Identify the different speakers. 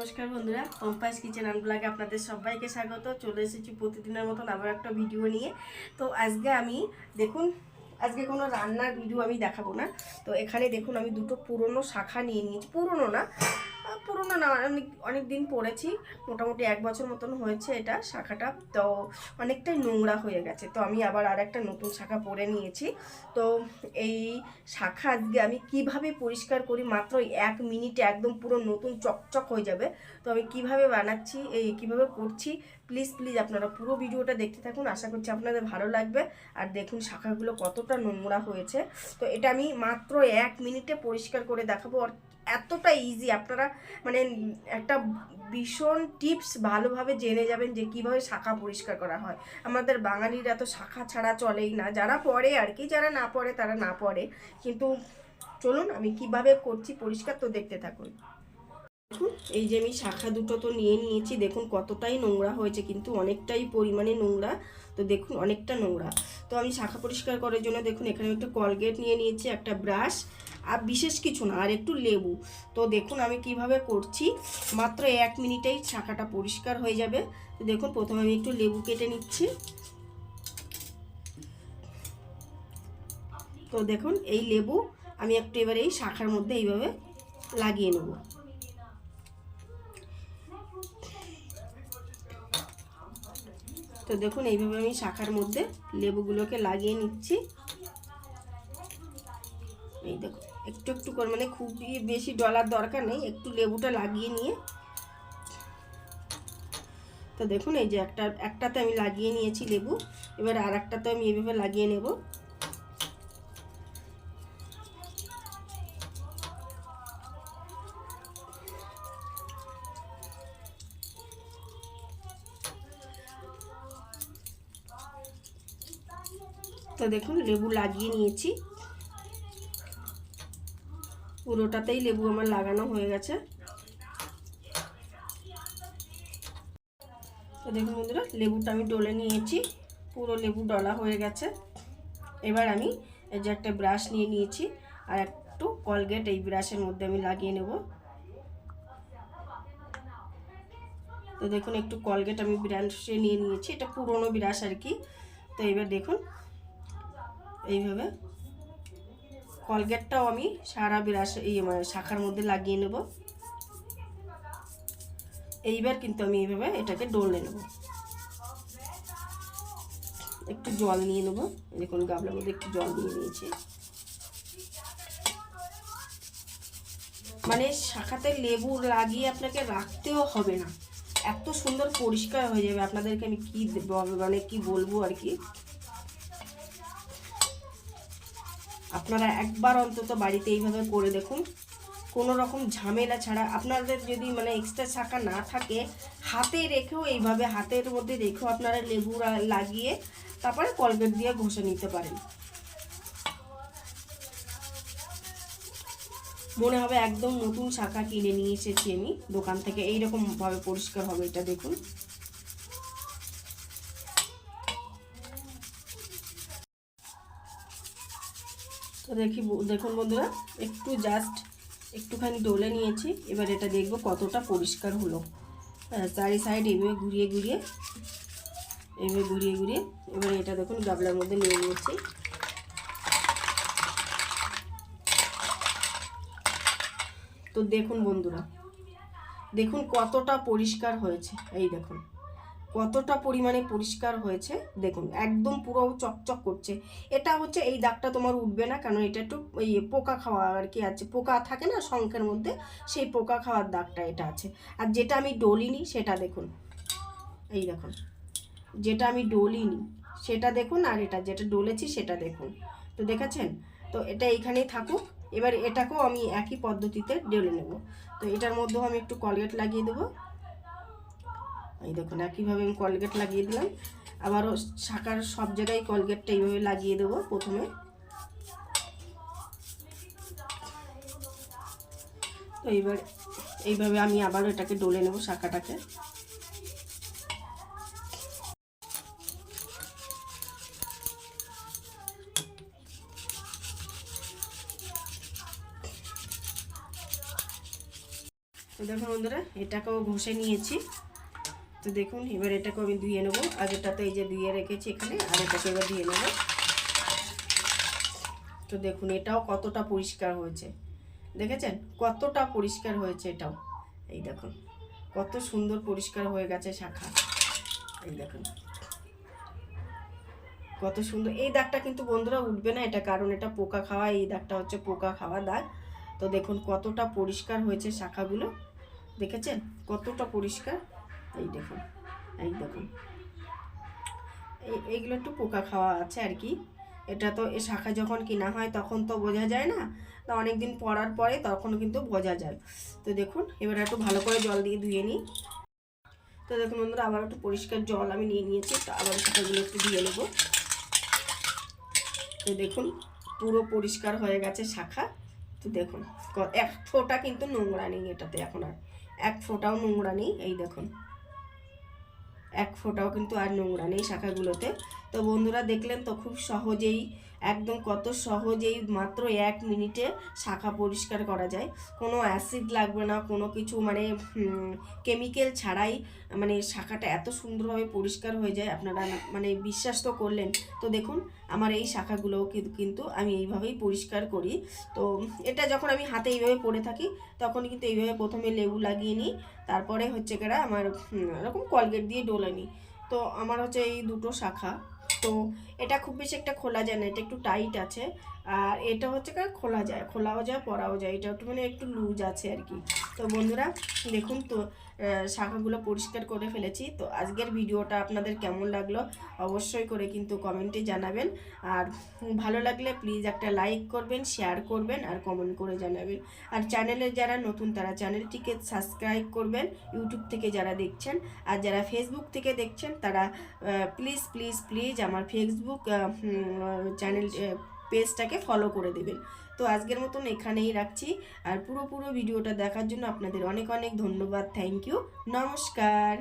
Speaker 1: নমস্কার বন্ধুরা পম্পাস কিচেন ব্লগে আপনাদের সবাইকে স্বাগত। চলে এসেছি প্রতিদিনের মতন আবার একটা ভিডিও নিয়ে। তো আজকে আমি, দেখুন, আজকে কোনো রান্নার ভিডিও আমি দেখাবো না। তো এখানে দেখুন, আমি দুটো পুরনো শাখা নিয়ে নিয়েছি। পুরনো না পুরনো না অনেক অনেক দিন পরেছি মোটামুটি এক বছর মতন হয়েছে এটা শাখাটা, তো অনেকটাই নোংরা হয়ে গেছে। তো আমি আবার আর একটা নতুন শাখা পরে নিয়েছি। তো এই শাখা আজকে আমি কীভাবে পরিষ্কার করি, মাত্র এক মিনিটে একদম পুরো নতুন চকচক হয়ে যাবে। তো আমি কীভাবে বানাচ্ছি, এই কীভাবে করছি প্লিজ প্লিজ আপনারা পুরো ভিডিওটা দেখতে থাকুন। আশা করছি আপনাদের ভালো লাগবে। আর দেখুন, শাখাগুলো কতটা নোংরা হয়েছে। তো এটা আমি মাত্র এক মিনিটে পরিষ্কার করে দেখাবো। আর এতটা ইজি আপনারা মানে একটা ভীষণ টিপস ভালোভাবে জেনে যাবেন যে কীভাবে শাখা পরিষ্কার করা হয়। আমাদের বাঙালিরা তো শাখা ছাড়া চলেই না। যারা পড়ে আর কি, যারা না পড়ে তারা না পড়ে। কিন্তু চলুন, আমি কীভাবে করছি পরিষ্কার তো দেখতে থাকুন। এই যে আমি শাখা দুটো তো নিয়ে নিয়েছি, দেখুন কতটাই নোংরা হয়েছে, কিন্তু অনেকটাই পরিমাণে নোংরা। তো দেখুন, অনেকটা নোংরা। তো আমি শাখা পরিষ্কার করার জন্য, দেখুন, এখানে একটা কলগেট নিয়ে নিয়েছি, একটা ব্রাশ, আর বিশেষ কিছু না, আর একটু লেবু। তো দেখুন, আমি কীভাবে করছি, মাত্র এক মিনিটেই শাখাটা পরিষ্কার হয়ে যাবে। তো দেখুন, প্রথমে আমি একটু লেবু কেটে নিচ্ছি। তো দেখুন, এই লেবু আমি একটু এবার এই শাখার মধ্যে এইভাবে লাগিয়ে নেব। তো দেখুন, এইভাবে আমি শাখার মধ্যে লেবুগুলোকে লাগিয়ে নিচ্ছি। এই দেখুন, একটু একটু করে মানে খুবই বেশি ডলার দরকার নেই, একটু লেবুটা লাগিয়ে নিয়ে। তো দেখুন, এই যে একটা, একটাতে আমি লাগিয়ে নিয়েছি লেবু, এবার আর একটাতে আমি এইভাবে লাগিয়ে নেব। তো দেখুন, লেবু লাগিয়ে নিয়েছি। পুরোটাতেই লেবু আমার লাগানো হয়ে গেছে। তো দেখুন বন্ধুরা, লেবুটা আমি ডলে নিয়েছি। পুরো লেবু ডলা হয়ে গেছে। এবার আমি এই যে একটা ব্রাশ নিয়ে নিয়েছি, আর একটু কলগেট এই ব্রাশের মধ্যে আমি লাগিয়ে নেব। তো দেখুন, একটু কলগেট আমি ব্রাশে নিয়ে নিয়েছি, এটা পুরনো ব্রাশ আর কি। তো এবার দেখুন এইভাবে। কলগেটটাও আমি সারা বিরাশ এই মানে শাখার মধ্যে লাগিয়ে নেব। এইবার কিন্তু আমি এইভাবে এটাকে ডলে নেব। একটু জল নিয়ে নেব। দেখুন গাবলার মধ্যে একটু জল নিয়ে নিয়েছি। মানে শাখাতে লেবু লাগিয়ে আপনাকে রাখতেও হবে না। এত সুন্দর পরিষ্কার হয়ে যাবে। আপনাদেরকে আমি কি মানে কি বলব আর কি? আপনারা একবার অন্তত বাড়িতে এইভাবে করে দেখুন। কোনো রকম ঝামেলা ছাড়া। আপনাদের যদি মানে এক্সট্রা শাখা না থাকে, হাতে রেখেও এইভাবে, হাতের মধ্যে রেখেও আপনারা লেবু লাগিয়ে তারপরে কলগেট দিয়ে ঘষে নিতে পারেন। মনে হবে একদম নতুন শাখা কিনে নিয়ে এসেছি আমি দোকান থেকে। এইরকম ভাবে পরিষ্কার হবে এটা দেখুন। তো দেখি দেখুন বন্ধুরা একটু জাস্ট একটুখানি ডলে নিয়েছি এবার এটা দেখব কতটা পরিষ্কার হলো। হ্যাঁ, চারি সাইড এইভাবে ঘুরিয়ে ঘুরিয়ে এইভাবে ঘুরিয়ে ঘুরিয়ে এবার এটা দেখুন গাবলার মধ্যে নিয়ে নিয়েছি। তো দেখুন বন্ধুরা দেখুন কতটা পরিষ্কার হয়েছে এই দেখুন। কতটা পরিমাণে পরিষ্কার হয়েছে, দেখুন, একদম পুরো চকচক করছে। এটা হচ্ছে এই দাগটা তোমার উঠবে না কারণ এটা একটু এই পোকা খাওয়া আর কি আছে, পোকা থাকে না শঙ্খের মধ্যে, সেই পোকা খাওয়ার দাগটা এটা আছে। আর যেটা আমি ডলিনি, সেটা দেখুন, এই দেখুন, যেটা আমি ডলিনি, সেটা দেখুন আর এটা যেটা ডলেছি, সেটা দেখুন, তো দেখেছেন? তো এটা এইখানেই থাকুক, এবার এটাকেও আমি একই পদ্ধতিতে ডলে নেব। তো এটার মধ্যেও আমি একটু কলগেট লাগিয়ে দেবো। এই দেখুন, একইভাবে আমি কলগেট লাগিয়ে দিলাম। আবারও শাকার সব জায়গায় কলগেটটা এইভাবে লাগিয়ে দেবো প্রথমে। তো এইবার, এইভাবে আমি আবারও এটাকে ডলে নেব শাখাটাকে। দেখুন বন্ধুরা, এটাকেও ঘষে নিয়েছি। তো দেখুন, এবার এটাকে আমি ধুয়ে নেব। আগেরটাতে এই যে ধুয়ে রেখেছি এখানে, আর এটাকে এবার ধুয়ে নেব। তো দেখুন, এটাও কতটা পরিষ্কার হয়েছে। দেখেছেন? কতটা পরিষ্কার হয়েছে এটাও। এই দেখুন, কত সুন্দর পরিষ্কার হয়ে গেছে শাখা। এই দেখুন, কত সুন্দর। এই দাগটা কিন্তু বন্ধুরা উঠবে না, এটা কারণ এটা পোকা খাওয়া। এই দাগটা হচ্ছে পোকা খাওয়া দাগ। তো দেখুন, কতটা পরিষ্কার হয়েছে শাখাগুলো। দেখেছেন? কতটা পরিষ্কার। এই দেখুন এই দেখুন। এই, এইগুলো একটু পোকা খাওয়া আছে আর কি। এটা তো এ শাখা যখন কিনা হয় তখন তো বোঝা যায় না, তো অনেকদিন পরার পরে তখন কিন্তু বোঝা যায়। তো দেখুন, এবার একটু ভালো করে জল দিয়ে ধুয়ে নিই। তো দেখুন বন্ধুরা, আবার একটু পরিষ্কার জল আমি নিয়ে নিয়েছি, তো আবার শাখাগুলো একটু ধুয়ে নেব। তো দেখুন, পুরো পরিষ্কার হয়ে গেছে শাখা। তো দেখুন এক ফোঁটা কিন্তু নোংরা নেই এটাতে এখন আর। এক ফোঁটাও নোংরা নেই, এই দেখুন। এক ফোঁটাও কিন্তু আর নোংরা নেই শাখাগুলোতে। তো বন্ধুরা দেখলেন তো খুব সহজেই একদম কত সহজেই মাত্র এক মিনিটে শাখা পরিষ্কার করা যায়। কোনো অ্যাসিড লাগবে না, কোনো কিছু মানে কেমিক্যাল ছাড়াই মানে শাখাটা এত সুন্দরভাবে পরিষ্কার হয়ে যায়। আপনারা মানে বিশ্বাস তো করলেন। তো দেখুন, আমার এই শাখাগুলোও কিন্তু আমি এইভাবেই পরিষ্কার করি। তো এটা যখন আমি হাতে এইভাবে পড়ে থাকি তখন কিন্তু এইভাবে প্রথমে লেবু লাগিয়ে নিই। তারপরে হচ্ছে কেরা আমার এরকম কলগেট দিয়ে ডোলে নিই। তো আমার হচ্ছে এই দুটো শাখা। তো এটা খুব বেশি একটা খোলা যায় না এটা একটু টাইট আছে। আর এটা হচ্ছে খোলা যায়, খোলাও যায় পরাও যায়। এটা একটু মানে একটু লুজ আছে আর কি। তো বন্ধুরা, দেখুন তো শাখাগুলো পরিষ্কার করে ফেলেছি। তো আজকের ভিডিওটা আপনাদের কেমন লাগল অবশ্যই করে কিন্তু কমেন্টে জানাবেন। আর ভালো লাগলে প্লিজ একটা লাইক করবেন, শেয়ার করবেন আর কমেন্ট করে জানাবেন। আর চ্যানেলে যারা নতুন, তারা চ্যানেলটিকে সাবস্ক্রাইব করবেন, ইউটিউব থেকে যারা দেখছেন। আর যারা ফেসবুক থেকে দেখছেন, তারা প্লিজ প্লিজ প্লিজ আমার ফেসবুক চ্যানেল পেজটাকে ফলো করে দেবেন। তো আজকের মতন এখানেই রাখছি। আর পুরো পুরো ভিডিওটা দেখার জন্য আপনাদের অনেক অনেক ধন্যবাদ। থ্যাংক ইউ নমস্কার।